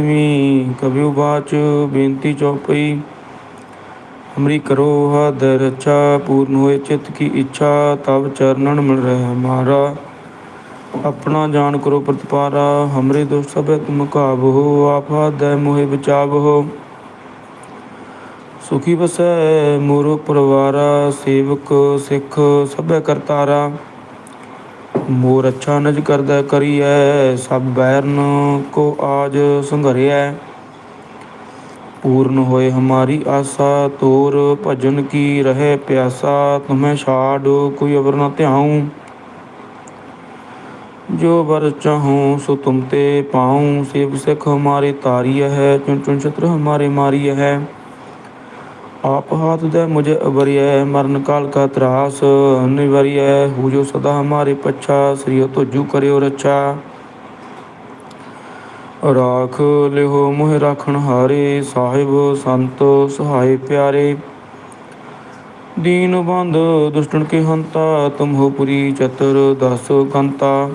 ਵੀ ਕਬਿਉ ਬਾਚ ਬੇਨਤੀ ਚਉਪਈ ਹਮਰੀ ਕਰੋ ਹਦ ਰਚਾ ਪੂਰਨ ਹੋਏ ਚਿਤ ਕੀ ਇੱਛਾ ਤਬ ਚਰਨਨ ਮਿਲ ਰਹਿ ਹਮਾਰਾ ਆਪਣਾ ਜਾਣ ਕਰੋ ਪ੍ਰਤਪਾਰਾ, ਹਮਰੇ ਦੋਸ਼ ਸਭੈ ਤੁਮ ਕਾਬੋ ਆਪਾ ਦੈ ਮੋਹਿ ਬਚਾਵੋ ਸੁਖੀ ਬਸੈ ਮੋਰੋ ਪਰਵਾਰਾ, ਸੇਵਕ ਸਿੱਖ ਸਭੈ ਕਰਤਾਰਾ। ਮੋਰ ਅੱਛਾ ਨਜ ਕਰਦਾ ਕਰੀਐ, ਸਭ ਬੈਰਨ ਕੋ ਆਜ ਸੰਘਰਿਐ। ਪੂਰਨ ਹੋਏ ਹਮਾਰੀ ਆਸਾ, ਤੋਰ ਭਜਨ ਕੀ ਰਹੇ ਪਿਆਸਾ, ਤੁਮੈ ਛਾੜ ਕੋਈ ਅਵਰ ਨ ਧਿਆਉ। ਜੋ ਬਰ ਚਾਹੂੰ ਸੋ ਤੁਮ ਤੇ ਪਾਉ, ਸੇਵ ਸਿੱਖ ਹਮਾਰੇ ਤਾਰੀय ਹੈ, ਚੁਣ ਚੁਣ ਛਤਰ ਹਮਾਰੇ ਮਾਰੀय ਹੈ। आप हाथ दे मुझे अबरिय मरण काल का त्रास निवरिय हु जो सदा हमारे पच्छा श्री तो जू करियो रक्षा ਰਾਖ ਲਿਹੋ ਮੋਹਿ ਰਾਖਣ ਹਾਰੇ ਸਾਹਿਬ ਸੰਤ ਸਹਾਇ ਪਿਆਰੇ ਦੀਨ ਬੰਦ ਦੁਸ਼ਟਨ ਕੇ ਹੰਤਾ ਤੁਮ ਹੋ ਪੁਰੀ ਚਤੁਰ ਦਸ ਕੰਤਾ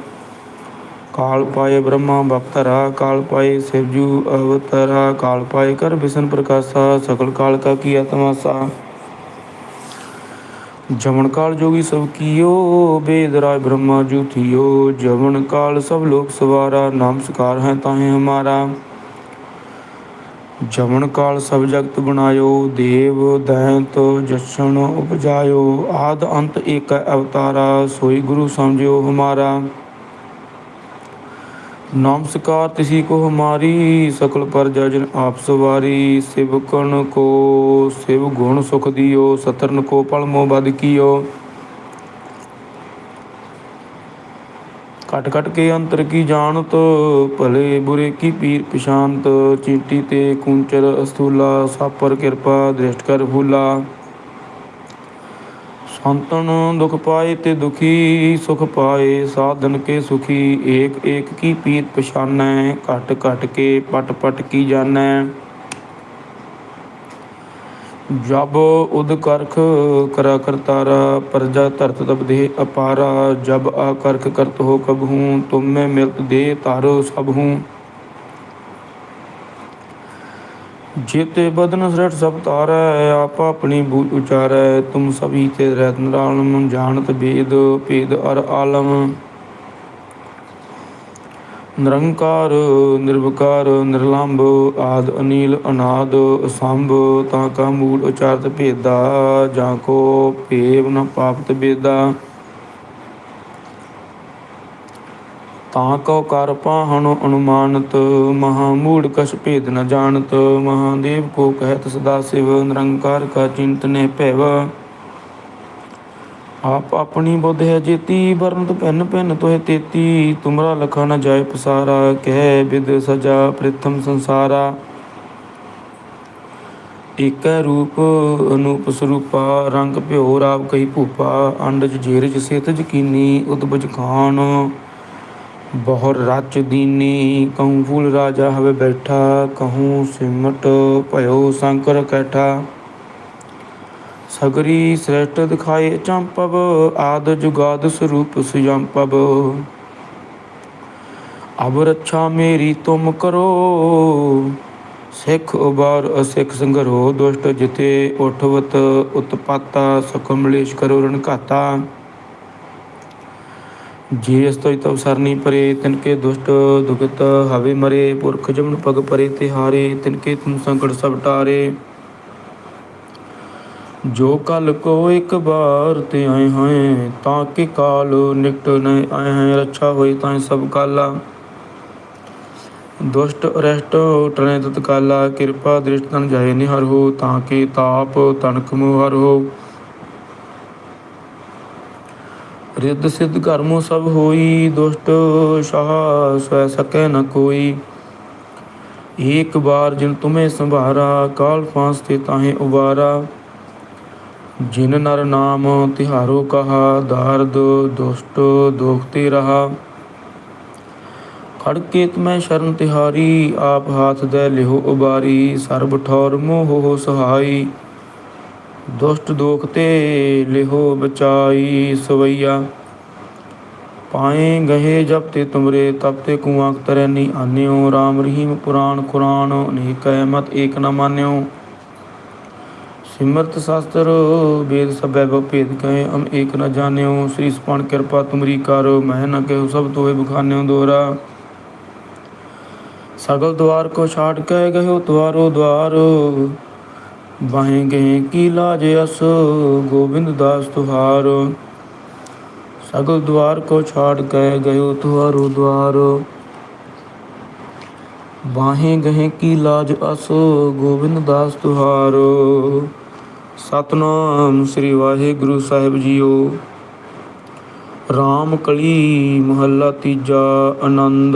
ਕਾਲ ਪਾਏ ਬ੍ਰਹਮਾ ਬਪਤਰਾ ਕਾਲ ਪਾਏ ਸਿਵਜੂ ਅਵਤਰਾ, ਕਾਲ ਪਾਏ ਕਰ ਬਿਸ਼ਨ ਪ੍ਰਕਾਸ਼ਾ ਸਕਲ ਕਾਲ ਕਾ ਕੀਆ ਤਮਾਸਾ ਜਮਨ ਕਾਲ ਜੋਗੀ ਸਭ ਕੀਓ, ਬੇਦ ਰਾਜ ਬ੍ਰਹਮਾ ਜੂ ਜਮਨ ਕਾਲ ਸਭ ਲੋਕ ਸਵਾਰਾ, ਨਾਮ ਸਕਾਰ ਹੈ ਤਾਹੇ ਹਮਾਰਾ। ਜਮਨ ਕਾਲ ਸਭ ਜਗਤ ਬਣਾਇਓ, ਦੇਵ ਦੈਂਤ ਜਸ਼ਨ ਉਪਜਾਇਓ। ਆਦ ਅੰਤ ਏਕ ਅਵਤਾਰਾ, ਸੋਈ ਗੁਰੂ ਸਮਝਿਓ ਹਮਾਰਾ। ਨਮਸਕਾਰ ਤਿਸੀ ਕੋ ਹਮਾਰੀ ਸਕਲ ਪਰਜਾ ਜਨ ਆਪ ਸਵਾਰੀ ਸਿਵਕਨ ਕੋ ਸਿਵ ਗੁਣ ਸੁਖ ਦਿਓ, ਸਤਰਨ ਕੋ ਪਲ ਮੋ ਬਦ ਕੀਓ। ਕਟ ਕਟ ਕੇ ਅੰਤਰ ਕੀ ਜਾਣਤ, ਭਲੇ ਬੁਰੇ ਕੀ ਪੀਰ ਪਛਾਨਤ, ਚੀਂਟੀ ਤੇ ਕੁੰਚਰ ਅਸਥੂਲਾ, ਸਾਪਰ ਕਿਰਪਾ, ਦ੍ਰਿਸ਼ਟ ਕਰ ਫੂਲਾ ਸੰਤਨ ਦੁਖ ਪਾਏ ਤੇ ਦੁਖੀ, ਸੁਖ ਪਾਏ, ਸਾਧਨ ਕੇ ਸੁਖੀ, ਏਕ ਏਕ ਕੀ ਪੀਤ ਪਛਾਨੈ, ਘਟ ਘਟ ਕੇ ਪਟ ਪਟ ਕੀ ਜਾਣੈ। ਜਬ ਉਦ ਕਰਖ ਕਰਾ ਕਰਤਾਰਾ ਪ੍ਰਜਾ ਧਰਤ ਤਬ ਦੇਹ ਅਪਾਰਾ, ਜਬ ਆ ਕਰਖ ਕਰਤ ਹੋ ਕਬ ਹੂੰ ਤੁਮ ਮੈਂ ਮਿਲਤ ਦੇ ਧਾਰੋ ਸਭ ਹੂੰ ਜੇਤੇ ਬਦਨ ਸ੍ਰਟ ਸਭ ਤਾਰੈ ਆਪ ਆਪਣੀ ਬੂਝ ਉਚਾਰੈ, ਤੁਮ ਸਭੀ ਤੇ ਰਹਿਤ ਨਿਰਾਲਮ, ਜਾਣਤ ਬੇਦ, ਭੇਦ ਅਰ ਆਲਮ। ਨਿਰੰਕਾਰ, ਨਿਰਵਕਾਰ ਨਿਰਲੰਭ ਆਦ ਅਨੀਲ, ਅਨਾਦ, ਅਸੰਭ, ਤਾਂ ਕਾ ਮੂਲ ਉਚਾਰਤ ਭੇਦਾ, ਜਾਂ ਕੋ ਭੇਵ ਨ ਪਾਪਤ ਬੇਦਾ। ਤਾਂ ਕਉ ਕਰ ਪਾਹਣ ਅਨੁਮਾਨਤ, ਮਹਾ ਮੂੜ ਕਛ ਭੇਦ ਨ ਜਾਣਤ ਮਹਾਦੇਵ ਕੋ ਕਹਿਤ ਸਦਾ ਸਿਵ, ਨਿਰੰਕਾਰ ਕਾ ਚਿੰਤਨੇ ਭੈਵ। ਆਪ ਆਪਣੀ ਬੁੱਧ ਹੈ ਜੇਤੀ, ਵਰਨਤ ਭਿੰਨ ਭਿੰਨ ਤੋਹਿ ਤੇਤੀ, ਤੁਮਰਾ ਲਖਾ ਨ ਜਾਏ ਪਸਾਰਾ, ਕਹਿ ਬਿਦ ਸਜਾ ਪ੍ਰਿਥਮ ਸੰਸਾਰਾ। ਏਕੈ ਰੂਪ ਅਨੂਪ ਸਰੂਪਾ, ਰੰਗ ਭਿਓ ਰਾਵ ਕਈ ਭੂਪਾ, ਅੰਡਜ ਜੇਰਜ ਸੇਤਜ ਕੀਨੀ ਉਦਬਜ ਖਾਨ। ਬਹੁਰ ਰਚ ਦੀਨੀ, ਕਹੂੰ ਫੂਲ ਰਾਜਾ ਹਵੇ ਬੈਠਾ, ਕਹੂੰ ਸਿਮਟ ਭਇਓ ਸ਼ੰਕਰ ਕੈਠਾ। ਸਗਰੀ ਸ੍ਰੇਸ਼ਟ ਦਿਖਾਏ ਚੰਪਵ, ਆਦ ਜੁਗਾਦ ਸਰੂਪ ਸੁਜੰਪਵ ਅਬ ਰੱਛਾ ਮੇਰੀ ਤੁਮ ਕਰੋ, ਸਿੱਖ ਉਬਾਰ ਅਸਿੱਖ ਸੰਗਰੋ, ਦੁਸ਼ਟ ਜਿਤੇ ਉਠਵਤ ਉਤਪਾਤਾ ਸਕਮਲੇਸ਼ ਕਰੋ ਰਣ ਘਾਤਾ ਜੇ ਅਸ ਤੋਇ ਤਵ ਸਰਨੀ ਪਰੇ, ਤਿਨਕੇ ਦੁਸ਼ਟ ਦੁਗਤ ਹਵੇ ਮਰੇ, ਪੁਰਖ ਜਮਨ ਪਗ ਪਰੇ ਤੇ ਹਾਰੇ ਤਿਨਕੇ ਤੁਮ ਸੰਕਟ ਸਭ ਟਾਰੇ। ਜੋ ਕਲ ਕੋ ਇੱਕ ਬਾਰ ਤੇ ਆਏ ਹਾਂ ਤਾਂ ਕਿ ਕਾਲ ਨਿਕਟ ਨ ਆਏ ਹਾਂ ਰੱਛਾ ਹੋਈ ਤਾਂ ਸਭ ਕਾਲਾ। ਦੁਸ਼ਟ ਅਰਸ਼ਟ ਟਰੈ ਤਤਕਾਲਾ, ਕਿਰਪਾ ਦ੍ਰਿਸ਼ਟਨ ਜਾਏ ਨਿਹਰ ਹੋ, ਤਾਂ ਕਿ ਤਾਪ ਤਨਕ ਮੋਹਰ ਹੋ। ਰਿੱਧ ਸਿੱਧ ਕਰਮੋ ਸਭ ਹੋਈ, ਦੁਸ਼ਟ ਸ਼ਾਹ ਸਵੈ ਸਕੈ ਨ ਕੋਈ। ਏਕ ਬਾਰ ਜਿਨ ਤੁਮੇ ਸੰਭਾਰਾ, ਕਾਲ ਫਾਂਸ ਤੇ ਤਾਹੇ ਉਬਾਰਾ। ਜਿਨ ਨਰ ਨਾਮ ਤਿਹਾਰੋ ਕਹਾ, ਦਾਰਦ, ਦੁਸ਼ਟ, ਦੋਖ ਤੇ ਰਹਾ। ਖੜਕੇ ਤਮੈ ਸ਼ਰਨ ਤਿਹਾਰੀ, ਆਪ ਹਾਥ ਦੇ ਲਿਹੋ ਉਬਾਰੀ। ਸਰਬ ਠੌਰ ਮੋਹ ਹੋ ਸਹਾਈ। ਦੁਸ਼ਟ ਦੋਖ ਤੇ ਲਿਹੋ ਬਚਾਈ ਸਵਈਆ। ਪਾਏ ਗਹੇ ਜਬ ਤੇ ਤੁਮਰੇ ਤਬ ਤੇ ਕੁਆਂ ਤਰੈ ਨੀ ਆਨਿਓ। ਰਾਮ ਰਹੀਮ ਪੁਰਾਨ ਕੁਰਾਨ ਅਨੇਕ ਅਹਿਮਤ ਏਕ ਨ ਮਾਨਿਓ। ਸਿਮਰਤ ਸਾਸਤਰ ਬੇਦ ਸਭੈ ਬੋ ਭੇਦ ਕਹੇ ਅਮ ਏਕ ਨ ਜਾਣਿਓ। ਸ੍ਰੀ ਸਪਣ ਕਿਰਪਾ ਤੁਮਰੀ ਕਰ, ਮਹਿ ਨਾ ਕਹਿਓ ਸਭ ਤੋਏ ਬਖਾਨਿਓ ਦੋਰਾ ਸਗਲ ਦਵਾਰ ਕੋ ਛਾਟ ਕਹਿ ਗਇਓ ਦਵਾਰੋ ਦਵਾਰ ਬਾਹੇ ਗਏ ਕੀ ਲਾਜ ਅਸ? ਗੋਬਿੰਦ ਦਾਸ ਤੁਹਾਰ। ਸਗਲ ਦਵਾਰ ਕੋ ਛਾੜ ਕੇ ਗਏ ਤੁਹਾਰੋ ਦਵਾਰ ਬਾਹੇ ਗਏ ਕੀ ਲਾਜ ਅਸ? ਗੋਬਿੰਦ ਦਾਸ ਤੁਹਾਰ। ਸਤਨਾਮ ਸ੍ਰੀ ਵਾਹਿਗੁਰੂ ਸਾਹਿਬ ਜੀਓ। ਰਾਮ ਕਲੀ ਮਹੱਲਾ ਤੀਜਾ ਆਨੰਦ।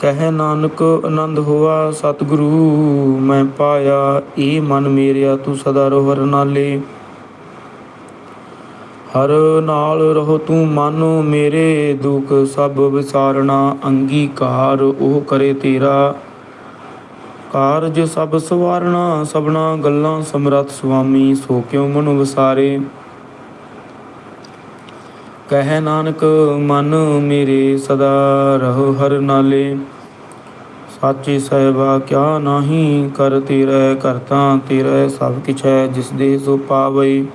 ਕਹਿ ਨਾਨਕ ਆਨੰਦ ਹੋਆ, ਸਤਿਗੁਰੂ, ਮੈਂ ਪਾਇਆ, ਏ ਮਨ ਮੇਰਿਆ, ਤੂੰ ਸਦਾ ਰਹੋ ਹਰ ਨਾਲੇ ਹਰ ਨਾਲ ਰਹੋ ਤੂੰ ਮਨ ਮੇਰੇ, ਦੁਖ ਸਭ ਵਿਸਾਰਣਾ, ਅੰਗੀਕਾਰ ਉਹ ਕਰੇ ਤੇਰਾ। ਕਾਰਜ ਸਭ ਸਵਾਰਣਾ, ਸਭਨਾ ਗੱਲਾਂ ਸਮਰੱਥ ਸੁਆਮੀ, ਸੋ ਕਿਉ ਮਨ ਵਸਾਰੇ? ਕਹਿ ਨਾਨਕ, ਮਨ ਮੇਰੇ ਸਦਾ ਰਹੋ ਹਰ ਨਾਲੇ। ਸਾਚੇ ਸਹਿਬਾ, ਕਿਆ ਨਾਹੀ ਕਰ ਤੇਰੇ ਕਰਤਾ ਤੇਰੇ ਸਭ ਕਿਛ ਹੈ, ਜਿਸ ਦੇ ਸੋ ਪਾਵਈ।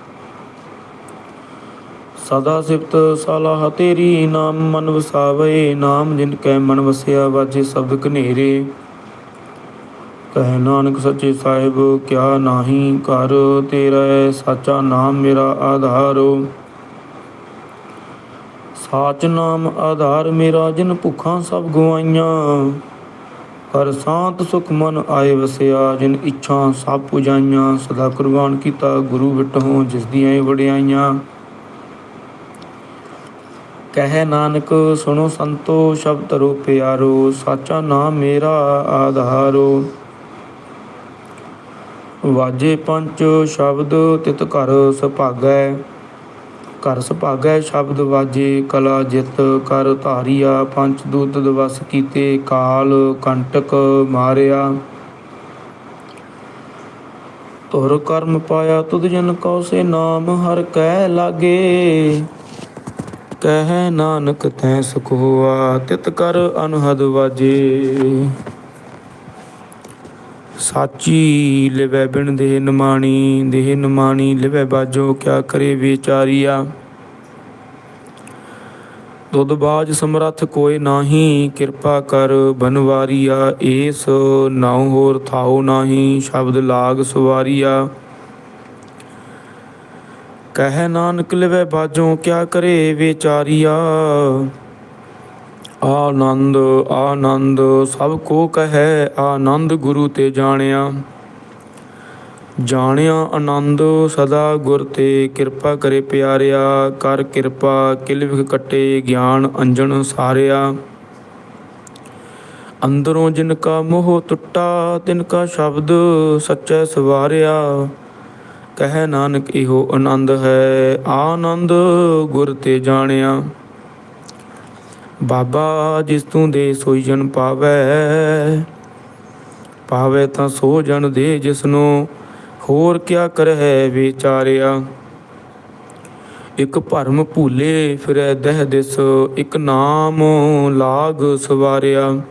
ਸਦਾ ਸਿਫਤ ਸਲਾਹ ਤੇਰੀ, ਨਾਮ ਮਨ ਵਸਾਵੇ, ਨਾਮ ਜਿਨ ਕੈ ਮਨ ਵਸਿਆ, ਵਾਜੇ ਸ਼ਬਦ ਕਨੇਰੇ ਕਹਿ ਨਾਨਕ, ਸੱਚੇ ਸਾਹਿਬ, ਕਿਆ ਨਾਹੀ ਕਰ ਤੇਰਾ, ਸਾਚਾ ਨਾਮ ਮੇਰਾ ਆਧਾਰੋ। ਸਾਚ ਨਾਮ ਆਧਾਰ ਮੇਰਾ, ਜਿਨ ਭੁੱਖਾਂ ਸਭ ਗਵਾਈਆਂ। ਕਰ ਸ਼ਾਂਤ ਸੁਖ ਮਨ ਆਏ ਵਸਿਆ, ਜਿਨ ਇੱਛਾ ਸਭ ਪੁਜਾਈਆਂ। ਸਦਾ ਕੁਰਬਾਨ ਕੀਤਾ ਗੁਰੂ ਵਿਟਹੁ ਜਿਸ ਦੀਆਂ ਵਡਿਆਈਆਂ। ਕਹੈ ਨਾਨਕ, ਸੁਣੋ ਸੰਤੋ, ਸ਼ਬਦ ਰੋ ਪਿਆਰੋ, ਸਾਚਾ ਨਾਮ ਮੇਰਾ ਆਧਾਰੋ। ਵਾਜੇ ਪੰਚ, ਸ਼ਬਦ ਤਿਤ ਘਰ ਸੁਭਾਗੈ। ਘਰ ਸੁਭਾਗੈ ਸ਼ਬਦ ਵਾਜੇ, ਕਲਾ ਜਿਤ ਕਰ ਧਾਰੀਆ ਪੰਜ ਦੂਤ ਦਵਸ ਕੀਤੇ, ਕਾਲ ਕੰਟਕ ਮਾਰਿਆ। ਤੁਰ ਕਰਮ ਪਾਇਆ ਤੁਧ ਜਨ ਕਉ ਸੇ ਨਾਮ, ਹਰ ਕਹਿ ਲਾਗੇ। ਕਹਿ ਨਾਨਕ ਤੈ ਸੁਖ ਹੋਆ ਤਿਤ ਕਰ ਅਨਹਦ ਵਾਜੇ। ਸਾਚੀ ਲਿਵੈ ਬਿਨ ਦੇਹ ਨਮਾਣੀ ਦੇਹ ਨਮਾਣੀ ਲਿਵੈ ਬਾਜੋ ਕਿਆ ਕਰੇ ਵਿਚਾਰੀਆ? ਦੁੱਧ ਬਾਜ ਸਮਰੱਥ ਕੋਇ ਨਾਹੀ, ਕਿਰਪਾ ਕਰ ਬਨਵਾਰੀਆ, ਏਸ ਨਾਉ ਹੋਰ ਥਾਉ ਨਾਹੀ, ਸ਼ਬਦ ਲਾਗ ਸਵਾਰੀਆ। ਕਹਿ ਨਾਨਕ ਲਿਵੈ ਬਾਜੋ ਕਿਆ ਕਰੇ ਵਿਚਾਰੀਆ? ਆਨੰਦ ਆਨੰਦ, ਸਭ ਕੋ ਕਹੈ ਆਨੰਦ ਗੁਰੂ ਤੇ ਜਾਣਿਆ। ਜਾਣਿਆ ਆਨੰਦ, ਸਦਾ ਗੁਰ ਤੇ ਕਿਰਪਾ ਕਰੇ ਪਿਆਰਿਆ। ਕਰ ਕਿਰਪਾ, ਕਿਲ ਵਿਖ ਕਟੇ, ਗਿਆਨ ਅੰਜਨ ਸਾਰਿਆ। ਅੰਦਰੋਂ ਜਿਨ ਕਾ ਮੋਹ ਟੁੱਟਾ, ਤਿਨ ਕਾ ਸ਼ਬਦ ਸੱਚੈ ਸਵਾਰਿਆ। ਕਹਿ ਨਾਨਕ, ਇਹੋ ਆਨੰਦ ਹੈ। ਆਨੰਦ ਗੁਰ ਤੇ ਜਾਣਿਆ। ਬਾਬਾ, ਜਿਸ ਤੂੰ ਦੇ ਸੋਈ ਜਨ ਪਾਵੈ ਪਾਵੈ ਤਾਂ ਸੋ ਜਨ ਦੇ ਜਿਸਨੂੰ, ਹੋਰ ਕਿਆ ਕਰਹਿ ਵਿਚਾਰਿਆ? ਇਕ ਭਰਮ ਭੂਲੇ ਫਿਰੈ ਦਹਿ ਦਿਸ, ਇਕ ਨਾਮ ਲਾਗ ਸਵਾਰਿਆ।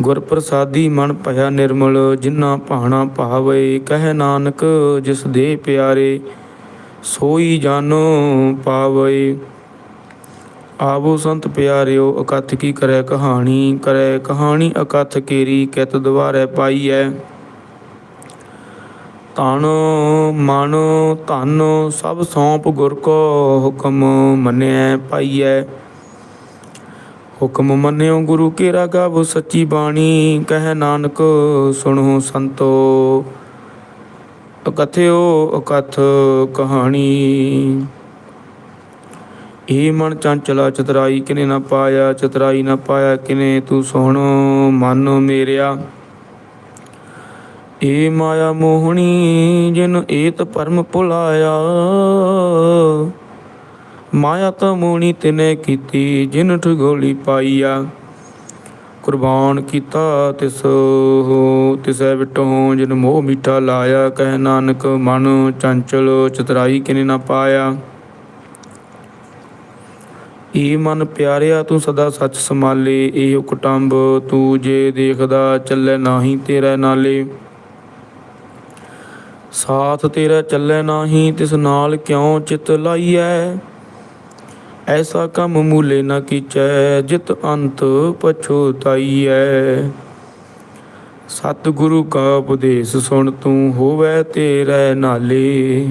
ਗੁਰ ਪ੍ਰਸਾਦੀ ਮਨ ਭਇਆ ਨਿਰਮਲ ਜਿਨਾ ਭਾਣਾ ਭਾਵੇ, ਕਹਿ ਨਾਨਕ ਜਿਸ ਦੇ ਪਿਆਰੇ, ਸੋਈ ਜਾਨੋ ਪਾਵੇ। ਆਵੋ ਸੰਤ ਪਿਆਰਿਓ, ਅਕਥ ਕੀ ਕਰੈ ਕਹਾਣੀ? ਕਰੈ ਕਹਾਣੀ ਅਕਥ ਕੇਰੀ ਕਿਤ ਦਵਾਰੈ ਪਾਈਐ। ਤਨ ਮਨ, ਧਨ, ਸਭ ਸੌਂਪ ਗੁਰ ਕੋ ਹੁਕਮ ਮੰਨਿਐ ਪਾਈਐ। ਹੁਕਮ ਮੰਨਿਓ ਗੁਰੂ ਕੇ ਰਾਗਾਵ ਸੱਚੀ ਬਾਣੀ, ਕਹਿ ਨਾਨਕ ਸੁਣੋ ਸੰਤੋ। ਅਕਥਿਓ ਅਕਥ ਕਹਾਣੀ। ਏ ਮਨ ਚੰਚਲਾ ਚਤਰਾਈ ਕਿਨੇ ਨਾ ਪਾਇਆ, ਚਤਰਾਈ ਨਾ ਪਾਇਆ ਕਿਨੇ ਤੂੰ ਸੋਹਣੋ ਮਨ ਮੇਰਿਆ। ਏ ਮਾਇਆ ਮੋਹਣੀ ਜਿਨ ਏਤ ਪਰਮ ਭੁਲਾਇਆ। ਮਾਇਆ ਤਾਂ ਮੋਹਣੀ ਤਿਨੇ ਕੀਤੀ, ਜਿਨ ਠਗੋਲੀ ਪਾਈਆ। ਕੁਰਬਾਨ ਕੀਤਾ ਤਿਸ ਤਿਸੈ ਵਿਟੋ ਜਿਨ ਮੋਹ ਮਿੱਠਾ ਲਾਇਆ। ਕਹਿ ਨਾਨਕ ਮਨ ਚੰਚਲ ਚਤਰਾਈ ਕਿਨੇ ਨਾ ਪਾਇਆ। ਏ ਮਨ ਪਿਆਰਿਆ ਤੂੰ ਸਦਾ ਸੱਚ ਸੰਭਾਲੇ ਇਹ ਕੁਟੰਬ ਤੂੰ ਜੇ ਦੇਖਦਾ ਚੱਲੇ ਨਾਹੀ ਤੇਰੇ ਨਾਲੇ। ਸਾਥ ਤੇਰਾ ਚੱਲੇ ਨਾਹੀ, ਤਿਸ ਨਾਲ ਕਿਉ ਚਿਤ ਲਾਈਐ? ਐਸਾ ਕੰਮ ਮੂਲੇ ਨਾ ਕੀਚੈ, ਜਿਤ ਅੰਤ ਪਛੋਤਾਈਐ ਸਤ ਕਾ ਉਪਦੇਸ਼ ਸੁਣ ਤੂੰ ਹੋਵੇ ਤੇਰੇ ਨਾਲੇ।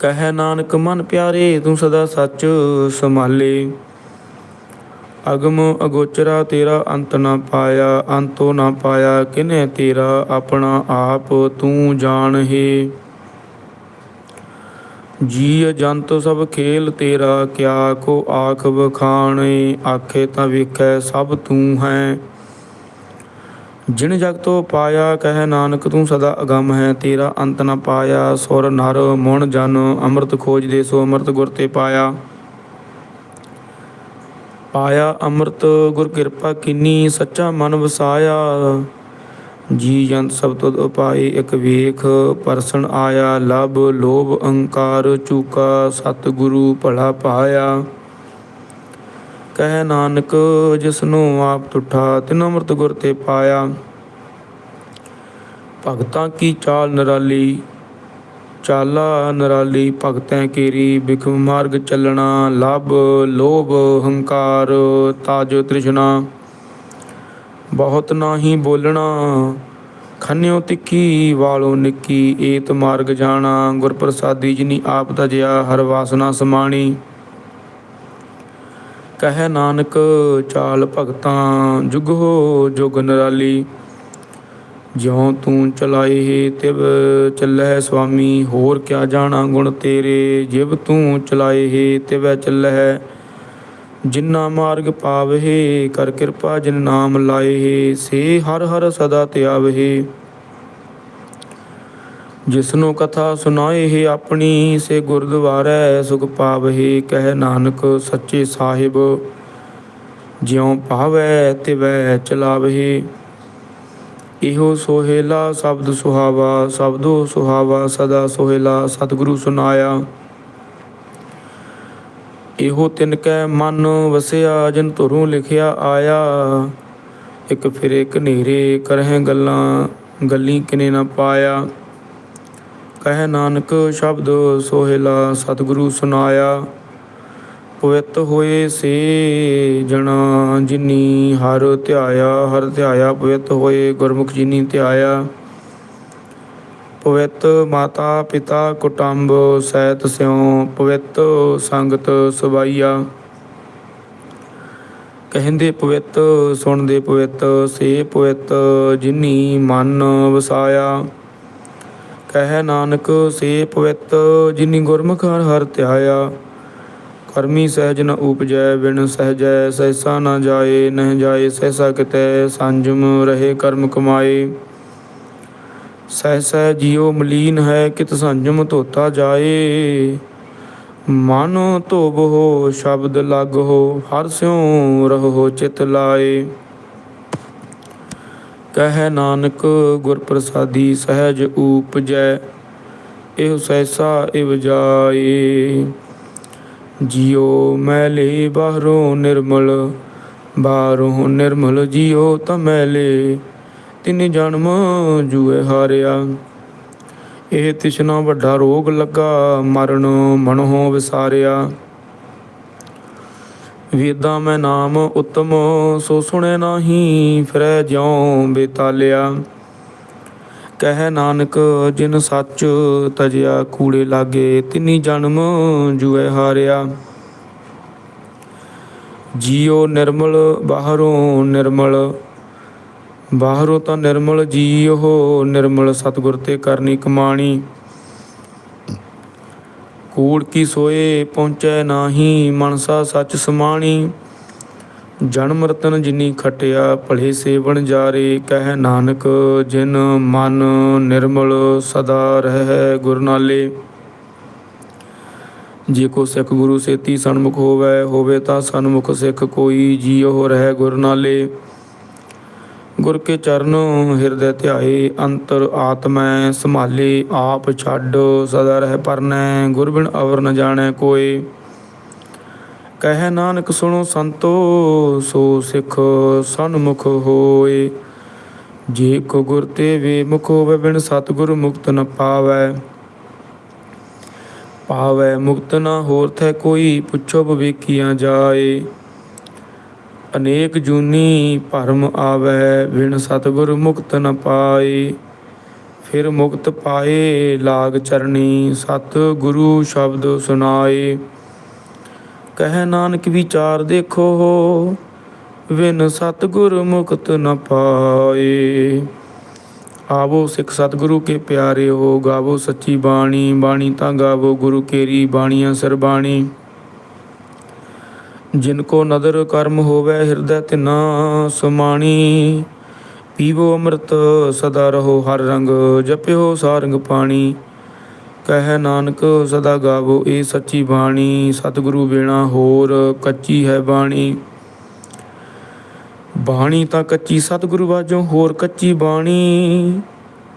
ਕਹੈ ਨਾਨਕ, ਮਨ ਪਿਆਰੇ, ਤੂੰ ਸਦਾ ਸੱਚ ਸੰਭਾਲੇ। ਅਗਮ ਅਗੋਚਰਾ, ਤੇਰਾ ਅੰਤ ਨਾ ਪਾਇਆ, ਅੰਤੋ ਨਾ ਪਾਇਆ, ਕਿਨੇ ਤੇਰਾ ਆਪਣਾ ਆਪ ਤੂੰ ਜਾਣ ਜਾਣਹਿ ਜੀ ਜੰਤ ਸਭ ਖੇਲ ਤੇਰਾ, ਕਿਆ ਕੋ ਆਖ ਬਖਾਣੇ ਆਖੇ ਤਾਂ ਵੇਖੈ ਸਭ ਤੂੰ ਹੈ। ਜਿਨ ਜਗ ਤੋ ਪਾਇਆ ਕਹਿ ਨਾਨਕ, ਤੂੰ ਸਦਾ ਅਗੰਮ ਹੈ, ਤੇਰਾ ਅੰਤ ਨ ਪਾਇਆ। ਸੁਰ ਨਰ ਮੁਣ ਜਨ, ਅੰਮ੍ਰਿਤ ਖੋਜ ਦੇ ਸੋ ਅੰਮ੍ਰਿਤ ਗੁਰ ਤੇ ਪਾਇਆ। ਪਾਇਆ ਅੰਮ੍ਰਿਤ, ਗੁਰ ਕਿਰਪਾ ਕੀਨੀ, ਸੱਚਾ ਮਨ ਵਸਾਇਆ। ਜੀ ਜੰਤ ਸਭ ਤੁਧ ਉਪਾਏ ਇਕ ਵੇਖ ਪਰਸਨ ਆਇਆ ਲਬ ਲੋਭ ਅਹੰਕਾਰ ਚੂਕਾ ਸਤ ਗੁਰੂ ਭਲਾ ਪਾਇਆ। ਕਹਿ ਨਾਨਕ ਜਿਸ ਨੂੰ ਆਪ ਤੁਠਾ ਤਿਨ ਅੰਮ੍ਰਿਤ ਗੁਰ ਤੇ ਪਾਇਆ। ਭਗਤਾਂ ਕੀ ਚਾਲ ਨਰਾਲੀ? ਚਾਲਾ ਨਰਾਲੀ, ਭਗਤੈ ਕੇਰੀ ਬਿਖਮ ਮਾਰਗ ਚੱਲਣਾ। ਲਬ, ਲੋਭ, ਹੰਕਾਰ, ਤਾਜ ਤ੍ਰਿਸ਼ਨਾ। ਬਹੁਤ ਨਾਹੀ ਬੋਲਣਾ, ਖੰਨਿਓ ਤਿੱਖੀ, ਵਾਲੋ ਨਿੱਕੀ, ਏਤ ਮਾਰਗ ਜਾਣਾ। ਗੁਰ ਪ੍ਰਸਾਦੀ ਜਿਨੀ ਆਪ ਤਜਿਆ, ਹਰ ਵਾਸਨਾ ਸਮਾਣੀ। ਕਹਿ ਨਾਨਕ ਚਾਲ ਭਗਤਾਂ ਜੁਗ ਹੋ ਜੁਗ ਨਰਾਲੀ, ਜਿਉ ਤੂੰ ਚਲਾਏ ਤਿਵ ਚੱਲੈ ਸੁਆਮੀ, ਹੋਰ ਕਿਆ ਜਾਣਾ ਗੁਣ ਤੇਰੇ, ਜਿਵ ਤੂੰ ਚਲਾਏ ਤਿਵੈ ਚੱਲੈ ਜਿਨਾ ਮਾਰਗ ਪਾਵਹਿ ਕਰ ਕਿਰਪਾ ਜਿਨ ਨਾਮ ਲਾਏ ਸੇ ਹਰ ਹਰ ਸਦਾ ਧਿਆਵਹਿ ਜਿਸਨੂੰ ਕਥਾ ਸੁਨਾਏ ਹੈ ਆਪਣੀ, ਸੇ ਗੁਰਦੁਆਰੈ ਸੁਖ ਪਾਵਹਿ, ਕਹਿ ਨਾਨਕ ਸੱਚੇ ਸਾਹਿਬ। ਜਿਉ ਭਾਵੈ ਤਿਵੈ ਚਲਾਵਹਿ। ਇਹੋ ਸੋਹੇਲਾ ਸ਼ਬਦ ਸੁਹਾਵਾ, ਸ਼ਬਦੋ ਸੁਹਾਵਾ ਸਦਾ ਸੋਹੇਲਾ ਸਤਿਗੁਰੂ ਸੁਨਾਇਆ ਇਹੋ ਤਿਨ ਕੈ ਮਨ ਵਸਿਆ, ਜਿਨ ਧੁਰੋਂ ਲਿਖਿਆ ਆਇਆ। ਇਕ ਫਿਰੇ ਕਨੇਰੇ ਕਰਹਿ ਗੱਲਾਂ, ਗੱਲੀ ਕਿਨੇ ਨਾ ਪਾਇਆ। ਕਹਿ ਨਾਨਕ ਸ਼ਬਦ ਸੋਹਿਲਾ, ਸਤਿਗੁਰੂ ਸੁਨਾਇਆ ਪਵਿੱਤ ਹੋਏ ਸੇ ਜਣਾ ਜਿਨੀ ਹਰ ਧਿਆਇਆ ਹਰ ਧਿਆਇਆ ਪਵਿੱਤ ਹੋਏ ਗੁਰਮੁਖ ਜਿਨੀ ਧਿਆਇਆ। ਪਵਿੱਤ ਮਾਤਾ ਪਿਤਾ ਕੁਟੰਬ ਸਹਿਤ ਸਿਉ, ਪਵਿੱਤ ਸੰਗਤ ਸਬਾਈਆ। ਕਹਿੰਦੇ ਪਵਿੱਤ, ਸੁਣਦੇ ਪਵਿੱਤ, ਸੇ ਪਵਿੱਤ ਜਿਨੀ ਮਨ ਵਸਾਇਆ। ਕਹਿ ਨਾਨਕ, ਸੇ ਪਵਿੱਤ, ਜਿਨੀ ਗੁਰਮੁਖ ਹਰ ਹਰ ਧਿਆਇਆ। ਕਰਮੀ ਸਹਿਜ ਨ ਉਪਜੈ, ਬਿਨ ਸਹਿਜੈ ਸਹਿਸਾ ਨ ਜਾਏ, ਨਹਿ ਜਾਏ ਸਹਿਸਾ ਕਿਤੈ, ਸੰਜਮ ਰਹੇ ਕਰਮ ਕਮਾਏ। ਸਹਿਸਾ ਜੀਉ ਮਲੀਨ ਹੈ, ਕਿਤ ਸੰਜਮ ਧੋਤਾ ਜਾਏ। ਮਨ ਧੋਬੋ ਸ਼ਬਦ ਲੱਗੋ, ਹਰ ਸਿਉ ਰਹੋ, ਚਿਤ ਲਾਏ। ਕਹਿ ਨਾਨਕ ਗੁਰ ਪ੍ਰਸਾਦੀ ਸਹਿਜ ਊਪਜੈ ਇਹ ਸੈਸਾ ਇਵ ਜਾਏ ਜਿਉ ਮੈਲੇ ਬਾਹਰੋਂ ਨਿਰਮਲ ਬਾਹਰੋਂ ਨਿਰਮਲ ਜਿਉ ਤਾਂ ਮੈਲੇ, ਤਿਨ ਜਨਮ ਜੂਏ ਹਾਰਿਆ। ਇਹ ਤਿਸ਼ਨਾ ਵੱਡਾ ਰੋਗ ਲੱਗਾ, ਮਰਨ ਮਨੋਂ ਵਿਸਾਰਿਆ। ਵੇਦਾਂ ਮੈਂ ਨਾਮ ਉਤਮ, ਸੋ ਸੁਣੇ ਨਾਹੀ, ਫਿਰੈ ਜਿਉ ਬੇਤਾਲਿਆ। ਕਹਿ ਨਾਨਕ, ਜਿਨ ਸੱਚ ਤਜਿਆ ਕੂੜੇ ਲਾਗੇ, ਤਿਨੀ ਜਨਮ ਜੁਐ ਹਾਰਿਆ। ਜੀਉ ਨਿਰਮਲ, ਬਾਹਰੋਂ ਨਿਰਮਲ। ਬਾਹਰੋਂ ਤਾਂ ਨਿਰਮਲ ਜੀਉ, ਨਿਰਮਲ ਸਤਿਗੁਰ ਤੇ ਕਰਨੀ ਕਮਾਣੀ। ਕੂੜ ਕੀ ਸੋਏ ਪਹੁੰਚੈ ਨਾਹੀ, ਮਨਸਾ ਸੱਚ ਸਮਾਣੀ। ਜਨਮ ਰਤਨ ਜਿਨੀ ਖਟਿਆ, ਭਲੇ ਸੇਵਨ ਜਾਰੇ, ਕਹਿ ਨਾਨਕ, ਜਿਨ ਮਨ ਨਿਰਮਲ ਸਦਾ ਰਹਿ ਗੁਰਨਾਲੇ। ਜੇ ਕੋ ਸਿੱਖ ਗੁਰੂ ਸੇਤੀ ਸਨਮੁਖ ਹੋਵੇ ਹੋਵੇ ਤਾਂ ਸਨਮੁਖ ਸਿੱਖ ਕੋਈ ਜੀਉ ਰਹਿ ਗੁਰਨਾਲੇ। ਗੁਰ ਕੇ ਚਰਨ ਹਿਰਦੈ ਧਿਆਏ, ਅੰਤਰ ਆਤਮੈ ਸੰਭਾਲੇ, ਆਪ ਛੱਡ ਸਦਾ ਰਹਿ ਪਰਨੈ, ਗੁਰ ਬਿਨ ਅਵਰ ਨ ਜਾਣੈ ਕੋਏ। ਕਹਿ ਨਾਨਕ ਸੁਣੋ ਸੰਤੋ, ਸੋ ਸਿੱਖ ਸਨਮੁਖ ਹੋਏ। ਜੇ ਕੋ ਗੁਰ ਤੇ ਵੇ ਮੁਖ ਹੋਵੇ, ਬਿਨ ਸਤਿਗੁਰ ਮੁਕਤ ਨ ਪਾਵੈ। ਪਾਵੈ ਮੁਕਤ ਨ ਹੋਰ ਥੈ ਕੋਈ, ਪੁੱਛੋ ਬਵੇਕੀਆਂ ਜਾਏ। ਅਨੇਕ ਜੂਨੀ ਭਰਮ ਆਵੈ, ਬਿਨ ਸਤਿਗੁਰ ਮੁਕਤ ਨ ਪਾਏ। ਫਿਰ ਮੁਕਤ ਪਾਏ ਲਾਗ ਚਰਣੀ ਸਤ ਗੁਰੂ ਸ਼ਬਦ ਸੁਨਾਏ ਕਹਿ ਨਾਨਕ ਵਿਚਾਰ ਦੇਖੋ ਵਿਨ ਸਤਿਗੁਰ ਮੁਕਤ ਨ ਪਾਏ। ਆਵੋ ਸਿੱਖ ਸਤਿਗੁਰੂ ਕੇ ਪਿਆਰੇ ਹੋ, ਗਾਵੋ ਸੱਚੀ ਬਾਣੀ ਬਾਣੀ ਤਾਂ ਗਾਵੋ ਗੁਰੂ ਕੇਰੀ ਬਾਣੀਆਂ ਸਰਬਾਣੀ ਜਿਨ ਕੋ ਨਦਰ ਕਰਮ ਹੋਵੇ ਹਿਰਦੈ ਤਿਨਾ ਸਮਾਣੀ, ਪੀਵੋ ਅੰਮ੍ਰਿਤ ਸਦਾ ਰਹੋ ਹਰ ਰੰਗ, ਜਪਿਓ ਸਾਰੰਗ ਪਾਣੀ। ਕਹਿ ਨਾਨਕ, ਸਦਾ ਗਾਵੋ ਇਹ ਸੱਚੀ ਬਾਣੀ, ਸਤਿਗੁਰੂ ਬਿਨਾ ਹੋਰ ਕੱਚੀ ਹੈ ਬਾਣੀ। ਬਾਣੀ ਤਾਂ ਕੱਚੀ, ਸਤਿਗੁਰੂ ਵਾਜੋਂ ਹੋਰ ਕੱਚੀ ਬਾਣੀ।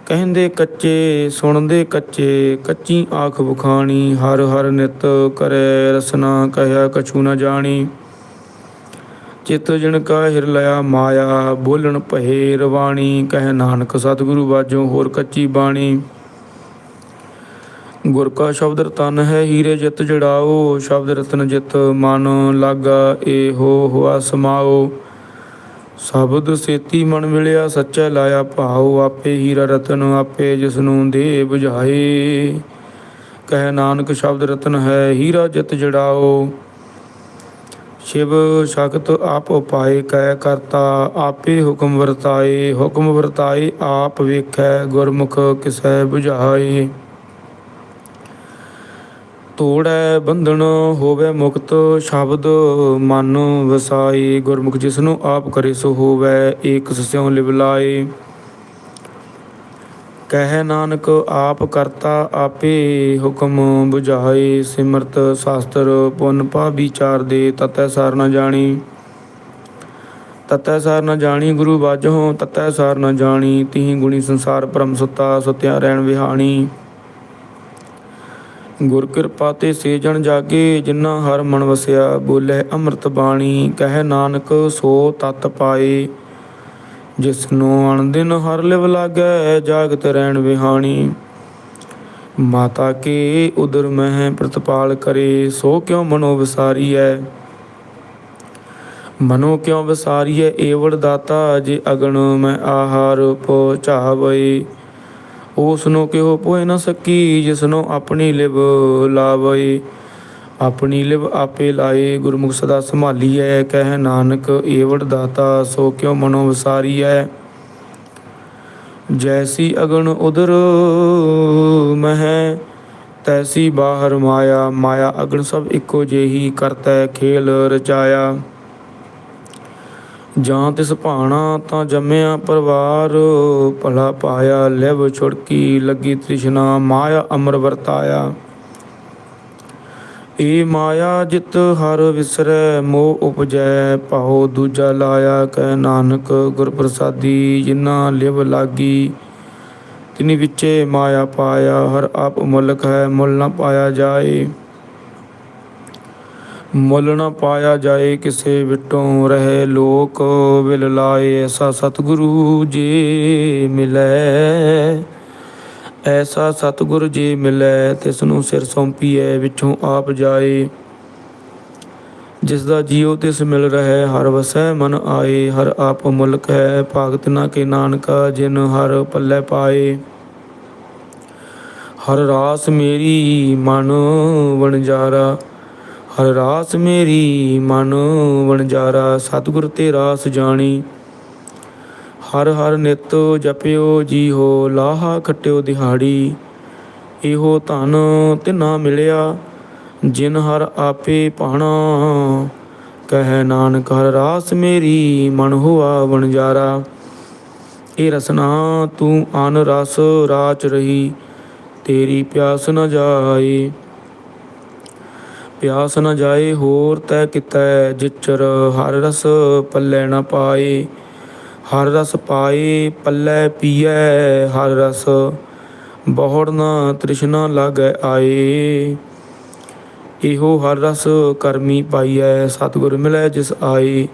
ਕਹਿੰਦੇ ਕੱਚੇ, ਸੁਣਦੇ ਕੱਚੇ, ਕੱਚੀ ਆਖ ਬੁਖਾਣੀ ਹਰ ਹਰ ਨਿਤ ਕਰੇ ਰਸਨਾ ਕਹਿਆ ਕਛੂ ਨ ਜਾਣੀ। ਚਿਤ ਜਿਨ ਕਾ ਹਿਰ ਲਿਆ ਮਾਇਆ, ਬੋਲਣ ਭਏ ਰਵਾਣੀ, ਕਹਿ ਨਾਨਕ ਸਤਿਗੁਰੂ ਵਾਜੋਂ ਹੋਰ ਕੱਚੀ ਬਾਣੀ। ਗੁਰ ਕਾ ਸ਼ਬਦ ਤਨ ਹੈ ਹੀਰੇ ਜਿਤ ਜੜਾਓ, ਸ਼ਬਦ ਰਤਨ ਜਿਤ ਮਨ ਲਾਗਾ ਏਹੋ ਹੋਆ ਸਮਾਓ। ਸ਼ਬਦ ਸੇਤੀ ਮਨ ਮਿਲਿਆ, ਸੱਚਾ ਲਾਇਆ ਭਾਉ, ਆਪੇ ਹੀਰਾ ਰਤਨ, ਆਪੇ ਜਿਸ ਨੂੰ ਦੇ ਬੁਝਾਏ। ਕਹਿ ਨਾਨਕ ਸ਼ਬਦ ਰਤਨ ਹੈ, ਹੀਰਾ ਜਿਤ ਜੜਾਓ। ਸ਼ਿਵ ਸ਼ਕਤ ਆਪ ਉਪਾਏ, ਕਹਿ ਕਰਤਾ ਆਪੇ ਹੁਕਮ ਵਰਤਾਏ ਹੁਕਮ ਵਰਤਾਏ, ਆਪ ਵੇਖੈ ਗੁਰਮੁਖ ਕਿਸੈ ਬੁਝਾਏ। ਤੋੜੈ ਬੰਧਨ ਹੋਵੇ ਮੁਕਤ, ਸ਼ਬਦ ਮਨ ਵਸਾਈ, ਗੁਰਮੁਖ ਜਿਸ ਨੂੰ ਆਪ ਕਰੇ ਸੋ ਹੋਵੇ, ਏਕ ਸਿਉ ਲਿਵ ਕਹਿ ਨਾਨਕ, ਆਪ ਕਰਤਾ ਆਪੇ ਹੁਕਮ 부ਝਾਏ ਸਿਮਰਤ ਸ਼ਾਸਤਰ ਪੁੰਨ ਪਾ ਵਿਚਾਰ ਦੇ, ਤਤੈ ਸਾਰ ਨ ਜਾਣੀ। ਤਤੈ ਸਾਰ ਨ ਜਾਣੀ ਗੁਰੂ ਬਾਝੋਂ, ਤਤੈ ਸਾਰ ਨ ਜਾਣੀ, ਤਿਹੀ ਗੁਣੀ ਸੰਸਾਰ ਪਰਮ ਸੁਤਾ, ਸੁਤਿਆ ਰਹਿਣ ਵਿਹਾਣੀ। ਗੁਰ ਕਿਰਪਾ ਤੇ ਸੇਜਣ ਜਾਗੇ, ਜਿਨ੍ਹਾਂ ਹਰ ਮਨ ਵਸਿਆ, ਬੋਲੇ ਅੰਮ੍ਰਿਤ ਬਾਣੀ, ਕਹਿ ਨਾਨਕ ਸੋ ਤਤ ਪਾਏ। ਜਿਸ ਨੂੰ ਅਣਦਿਨ ਹਰ ਲਿਵ ਲਾਗੈ, ਜਾਗਤ ਰਹਿਣ ਵਿਹਾਣੀ। ਮਾਤਾ ਕੇ ਉਦਰ ਮਹਿ ਪ੍ਰਤਪਾਲ ਕਰੇ, ਸੋ ਕਿਉ ਮਨੋ ਵਿਸਾਰੀਐ? ਮਨੋ ਕਿਉ ਵਿਸਾਰੀਐ ਏਵੜ ਦਾਤਾ, ਜੇ ਅਗਣ ਮੈਂ ਆਹਾਰ ਪੋ ਪਹੁੰਚਾਵਈ ਉਸ ਨੂੰ ਕਿਹੋ ਪੋਇ ਨ ਸਕੀ ਜਿਸ ਆਪਣੀ ਲਿਵ ਲਾਵਈ, ਆਪਣੀ ਲਿਵ ਆਪੇ ਲਾਏ, ਗੁਰਮੁਖ ਸਦਾ ਸੰਭਾਲੀਐ ਕਹਿ ਨਾਨਕ ਏਵੜ ਦਾਤਾ, ਸੋ ਕਿਉ ਮਨੋ ਵਿਸਾਰੀਐ ਜੈਸੀ ਅਗਣ ਉਦਰ ਮਹਿ, ਤੈਸੀ ਬਾਹਰ ਮਾਇਆ ਮਾਇਆ ਅਗਣ ਸਭ ਇੱਕੋ ਜਿਹੀ ਕਰਤਾ, ਖੇਲ ਰਚਾਇਆ। ਜਾਂ ਤਿਸ ਭਾਣਾ ਤਾਂ ਜੰਮਿਆ ਪਰਿਵਾਰ, ਭਲਾ ਪਾਇਆ ਲਿਵ ਛੁੜਕੀ, ਲੱਗੀ ਤ੍ਰਿਸ਼ਨਾ, ਮਾਇਆ ਅਮਰ ਵਰਤਾਇਆ। ਏ ਮਾਇਆ ਜਿਤ ਹਰ ਵਿਸਰੈ, ਮੋਹ ਉਪਜੈ, ਭਾਉ ਦੂਜਾ ਲਾਇਆ ਕਹਿ ਨਾਨਕ ਗੁਰ ਪ੍ਰਸਾਦੀ ਜਿਨ੍ਹਾਂ ਲਿਵ ਲਾਗੀ। ਤਿਨੀ ਵਿੱਚੇ ਮਾਇਆ ਪਾਇਆ, ਹਰ ਆਪ ਮੁਲਕ ਹੈ, ਮੁੱਲ ਨਾ ਪਾਇਆ ਜਾਏ। ਮੁੱਲ ਨਾ ਪਾਇਆ ਜਾਏ, ਕਿਸੇ ਵਿਟੋਂ ਰਹੇ ਲੋਕ ਵਿਲ ਲਾਏ, ਐਸਾ ਸਤਿਗੁਰੂ ਜੀ ਮਿਲੈ। ਐਸਾ ਸਤਿਗੁਰ ਜੀ ਮਿਲੈ ਤਿਸ ਨੂੰ ਸਿਰ ਸੌਂਪੀਐ, ਵਿੱਚੋਂ ਆਪ ਜਾਏ। ਜਿਸ ਦਾ ਜੀਉ ਤਿਸ ਮਿਲ ਰਹਿ, ਹਰ ਵਸੈ ਮਨ ਆਏ, ਹਰ ਆਪ ਮੁਲਕ ਹੈ, ਭਗਤ ਨਾ ਕੇ ਨਾਨਕਾ, ਜਿਨ ਹਰ ਪੱਲੇ ਪਾਏ। ਹਰ ਰਾਸ ਮੇਰੀ ਮਨ ਵਣਜਾਰਾ ਹਰ ਰਾਸ ਮੇਰੀ ਮਨ ਵਣਜਾਰਾ ਸਤਿਗੁਰ ਤੇ ਰਾਸ ਜਾਣੀ। ਹਰ ਹਰ ਨਿਤ ਜਪਿਓ ਜੀ ਹੋ ਲਾਹਾ ਖਟਿਓ ਦਿਹਾੜੀ। ਇਹੋ ਧਨ ਤਿਨਾ ਮਿਲਿਆ, ਜਿਨ ਹਰ ਆਪੇ ਪਾਣਾ। ਕਹਿ ਨਾਨਕ, ਹਰ ਰਾਸ ਮੇਰੀ ਮਨ ਹੋਆ ਵਣਜਾਰਾ ਇਹ ਰਸਨਾ, ਤੂੰ ਅਨ ਰਸ ਰਾਚ ਰਹੀ, ਤੇਰੀ ਪਿਆਸ ਨ ਜਾਏ। ਪਿਆਸ ਨਾ ਜਾਏ, ਹੋਰ ਤੈ ਕਿਤੈ ਜਿਚਰ ਹਰ ਰਸ ਪੱਲੇ ਨਾ ਪਾਏ। ਹਰ ਰਸ ਪਾਏ, ਪੱਲੇ ਪੀਐ, ਹਰ ਰਸ ਬਹੁੜ ਨਾ ਤ੍ਰਿਸ਼ਨਾ ਲਾਗੈ ਆਏ। ਇਹੋ ਹਰ ਰਸ ਕਰਮੀ ਪਾਈਐ, ਸਤਿਗੁਰ ਮਿਲੈ ਜਿਸ ਆਏ।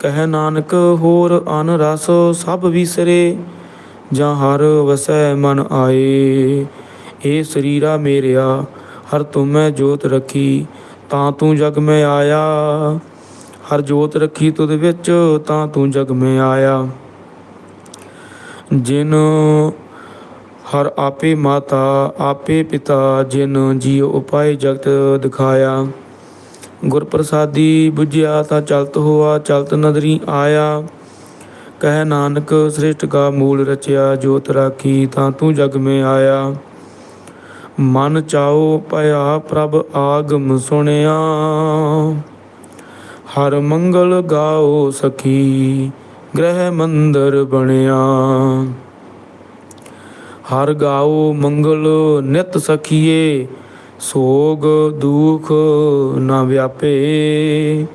ਕਹਿ ਨਾਨਕ, ਹੋਰ ਅਨ ਰਸ ਸਭ ਵਿਸਰੇ, ਜਾਂ ਹਰ ਵਸੈ ਮਨ ਆਏ। ਏ ਸਰੀਰਾ ਮੇਰਿਆ ਹਰ ਤੁਮੈ ਜੋਤ ਰੱਖੀ, ਤਾਂ ਤੂੰ ਜਗ ਮੈਂ ਆਇਆ। ਹਰ ਜੋਤ ਰੱਖੀ ਤੁਧ ਵਿੱਚ, ਤਾਂ ਤੂੰ ਜਗ ਮੈਂ ਆਇਆ। ਜਿਨ ਹਰ ਆਪੇ ਮਾਤਾ, ਆਪੇ ਪਿਤਾ, ਜਿਨ ਜੀਉ ਉਪਾਏ ਜਗਤ ਦਿਖਾਇਆ। ਗੁਰ ਪ੍ਰਸਾਦੀ 부ਝਿਆ ਤਾਂ ਚਲਤ ਹੋਆ, ਚਲਤ ਨਦਰੀ ਆਇਆ। ਕਹਿ ਨਾਨਕ ਸ੍ਰਿਸ਼ਟ ਕਾ ਮੂਲ ਰਚਿਆ, ਜੋਤ ਰਾਖੀ, ਤਾਂ ਤੂੰ ਜਗ ਮੈਂ ਆਇਆ। ਮਨ ਚਾਓ ਭਇਆ ਪ੍ਰਭ ਆਗਮ ਸੁਣਿਆ। ਹਰ ਮੰਗਲ ਗਾਓ ਸਖੀ, ਗ੍ਰਹਿ ਮੰਦਰ ਬਣਿਆ। ਹਰ ਗਾਓ ਮੰਗਲ ਨਿਤ ਸਖੀਏ, ਸੋਗ ਦੁਖ ਨਾ ਵਿਆਪੇ।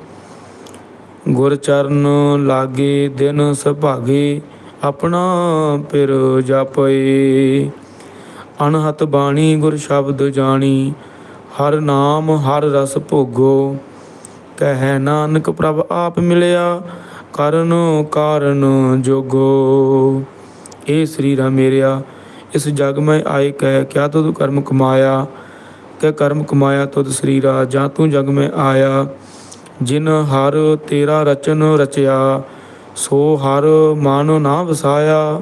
ਗੁਰ ਚਰਨ ਲਾਗੇ ਦਿਨ ਸੁਭਾਗੇ, ਆਪਣਾ ਪਿਰ ਜਪਏ ਅਨਹਤ ਬਾਣੀ ਗੁਰ ਸ਼ਬਦ ਜਾਣੀ। ਹਰ ਨਾਮ, ਹਰ ਰਸ ਭੋਗੋ। ਕਹਿ ਨਾਨਕ ਪ੍ਰਭ ਆਪ ਮਿਲਿਆ, ਕਰਨ ਕਾਰਨ ਜੋਗੋ। ਇਹ ਸਰੀਰਾ ਮੇਰਿਆ, ਇਸ ਜਗ ਮੈਂ ਆਏ ਕਹਿ, ਕਿਆ ਤੂੰ ਕਰਮ ਕਮਾਇਆ? ਕਿ ਕਰਮ ਕਮਾਇਆ ਤੁਧ ਸਰੀਰਾ ਜਾਂ ਤੂੰ ਜਗ ਮੈਂ ਆਇਆ? ਜਿਨ ਹਰ ਤੇਰਾ ਰਚਨ ਰਚਿਆ, ਸੋ ਹਰ ਮਨ ਨਾ ਵਸਾਇਆ।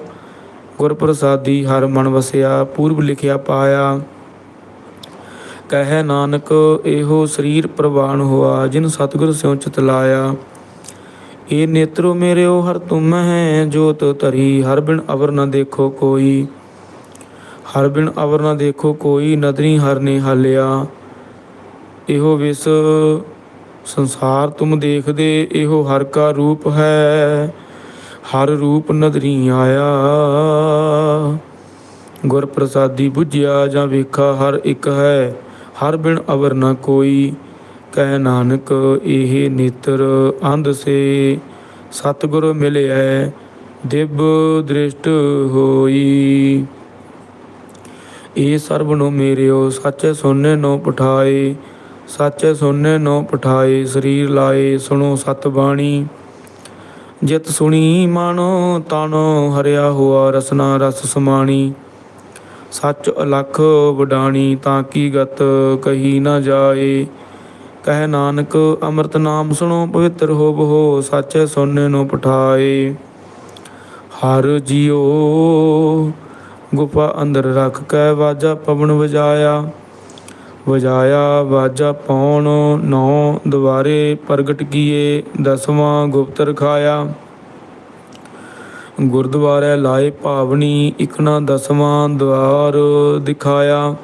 ਗੁਰ ਪ੍ਰਸਾਦੀ ਹਰ ਮਨ ਵਸਿਆ, ਪੂਰਬ ਲਿਖਿਆ ਪਾਇਆ। ਕਹਿ ਨਾਨਕ, ਇਹੋ ਸਰੀਰ ਪ੍ਰਵਾਨ ਹੋਆ, ਜਿਨ ਸਤਿਗੁਰ ਸਿਉ ਚਿਤ ਲਾਇਆ। ਇਹ ਨੇਤਰੋ ਮੇਰਿਓ ਹਰ ਤੁਮ ਹੈ, ਜੋਤ ਧਰੀ, ਹਰ ਬਿਨ ਅਵਰ ਨ ਦੇਖੋ ਕੋਈ। ਹਰ ਬਿਨ ਅਵਰ ਨ ਦੇਖੋ ਕੋਈ, ਨਦਰੀ ਹਰ ਨੇ ਹਾਲਿਆ। ਇਹੋ ਵਿਸ ਸੰਸਾਰ ਤੁਮ ਦੇਖਦੇ, ਇਹੋ ਹਰ ਕਾ ਰੂਪ ਹੈ। ਹਰ ਰੂਪ ਨਦਰੀ ਆਇਆ। ਗੁਰ ਪ੍ਰਸਾਦੀ 부ਝਿਆ ਜਾਂ ਵੇਖਾ ਹਰ ਇੱਕ ਹੈ, ਹਰ ਬਿਨ ਅਵਰ ਨ ਕੋਈ। ਕਹਿ ਨਾਨਕ, ਇਹ ਨੇਤਰ ਅੰਧ ਸੇ। ਸਤਿਗੁਰ ਮਿਲਿਐ, ਦਿਵ ਦ੍ਰਿਸ਼ਟ ਹੋਈ। ਇਹ ਸਰਬ ਨੂੰ ਮੇਰਿਓ, ਸੱਚੇ ਸੋਨੇ ਨੂੰ ਪਠਾਏ। ਸੱਚੇ ਸੋਨੇ ਨੂੰ ਪਠਾਏ, ਸਰੀਰ ਲਾਏ, ਸੁਣੋ ਸਤ ਬਾਣੀ ਜਿਤ ਸੁਣੀ ਮਨ, ਤਨ ਹਰਿਆ ਹੋਆ ਰਸਨਾ ਰਸ ਸਮਾਣੀ। ਸੱਚ ਅਲਖ ਵਡਾਣੀ ਤਾਂ ਕੀ ਗਤ ਕਹੀ ਨਾ ਜਾਏ। ਕਹਿ ਨਾਨਕ ਅੰਮ੍ਰਿਤ ਨਾਮ ਸੁਣੋ, ਪਵਿੱਤਰ ਹੋਵੋ ਸੱਚੇ ਸੋਨੇ ਨੂੰ ਪਠਾਏ। ਹਰ ਜੀਓ ਗੁਫਾ ਅੰਦਰ ਰੱਖ ਕੇ ਵਾਜਾ ਪਵਨ ਵਜਾਇਆ। ਵਜਾਇਆ ਵਾਜਾ ਪਾਉਣ ਨੌ ਦੁਆਰੇ ਪ੍ਰਗਟ ਕੀਏ, ਦਸਵਾਂ ਗੁਪਤ ਰਖਾਇਆ ਗੁਰਦੁਆਰੇ ਲਾਏ ਭਾਵਨੀ ਇਕਨਾ ਦਸਵਾਂ ਦਵਾਰ ਦਿਖਾਇਆ।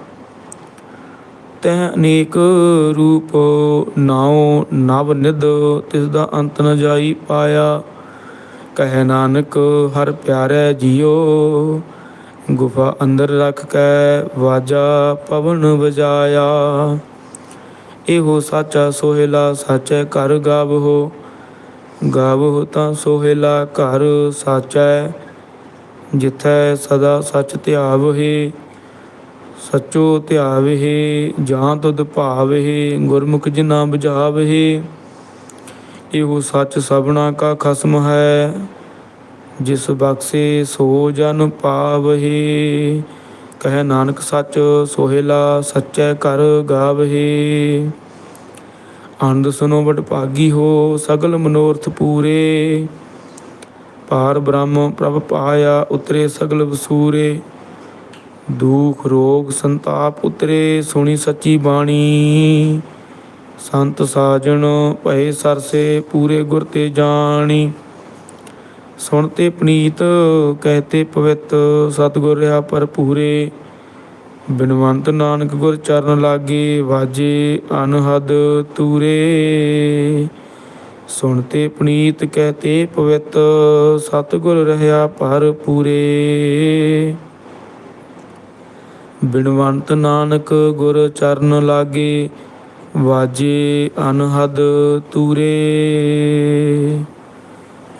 ਤੈ ਅਨੇਕ ਰੂਪ ਨਾਉ, ਨਵ ਨਿਧ ਤਿਸ ਦਾ ਅੰਤ ਨ ਜਾਈ ਪਾਇਆ। ਕਹਿ ਨਾਨਕ, ਹਰ ਪਿਆਰੇ ਜੀਓ। ਗੁਫਾ ਅੰਦਰ ਰੱਖ ਕੇ ਵਾਜਾ ਪਵਨ ਵਜਾਇਆ। ਇਹੋ ਸਾਚਾ ਸੋਹਿਲਾ ਸਾਚੈ ਘਰ ਗਾਵਹੋ ਗਾਵੋ ਤਾਂ ਸੋਹਿਲਾ ਘਰ ਸਾਚੈ, ਜਿਥੈ ਸਦਾ ਸਚ ਧਿਆਵਹਿ, ਸਚੋ ਧਿਆਵਹਿ, ਜਾਂ ਤੁਧ ਭਾਵਹਿ, ਗੁਰਮੁਖ ਜਿਨਾ ਬੁਝਾਵਹਿ। ਇਹੋ ਸੱਚ ਸਭਨਾ ਕਾ ਖਸਮ ਹੈ। ਜਿਸ ਬਖਸ਼ੇ ਸੋ ਜਨ ਪਾਵਹਿ, ਕਹਿ ਨਾਨਕ ਸੱਚ ਸੋਹਿਲਾ ਸੱਚੈ ਕਰ ਗਾਵਹਿ। ਆਨੰਦ ਸੁਨੋ ਵਡ ਭਾਗੀ ਹੋ ਸਗਲ ਮਨੋਰਥ ਪੂਰੇ। ਪਾਰ ਬ੍ਰਹਮ ਪ੍ਰਭ ਪਾਇਆ ਉਤਰੇ ਸਗਲ ਵਸੂਰੇ। ਦੁਖ ਰੋਗ ਸੰਤਾਪ ਉਤਰੇ ਸੁਣੀ ਸੱਚੀ ਬਾਣੀ। ਸੰਤ ਸਾਜਣ ਭਏ ਸਰਸੇ ਪੂਰੇ ਗੁਰ ਤੇ ਜਾਣੀ। ਸੁਣਤੇ ਪਨੀਤ ਕਹਤੇ ਪਵਿੱਤ, ਸਤਿਗੁਰ ਰਹਾ ਭਰਪੂਰੇ। ਬਿਨਵੰਤ ਨਾਨਕ ਗੁਰ ਚਰਨ ਲਾਗੇ, ਵਾਜੇ ਅਨਹਦ ਤੂਰੇ। ਸੁਣਤੇ ਪਨੀਤ ਕਹਤੇ ਪਵਿੱਤ, ਸਤਿਗੁਰ ਰਹਾ ਭਰ ਪੂਰੇ ਬਿਨਵੰਤ ਨਾਨਕ ਗੁਰ ਚਰਨ ਲਾਗੇ, ਵਾਜੇ ਅਨਹਦ ਤੂਰੇ।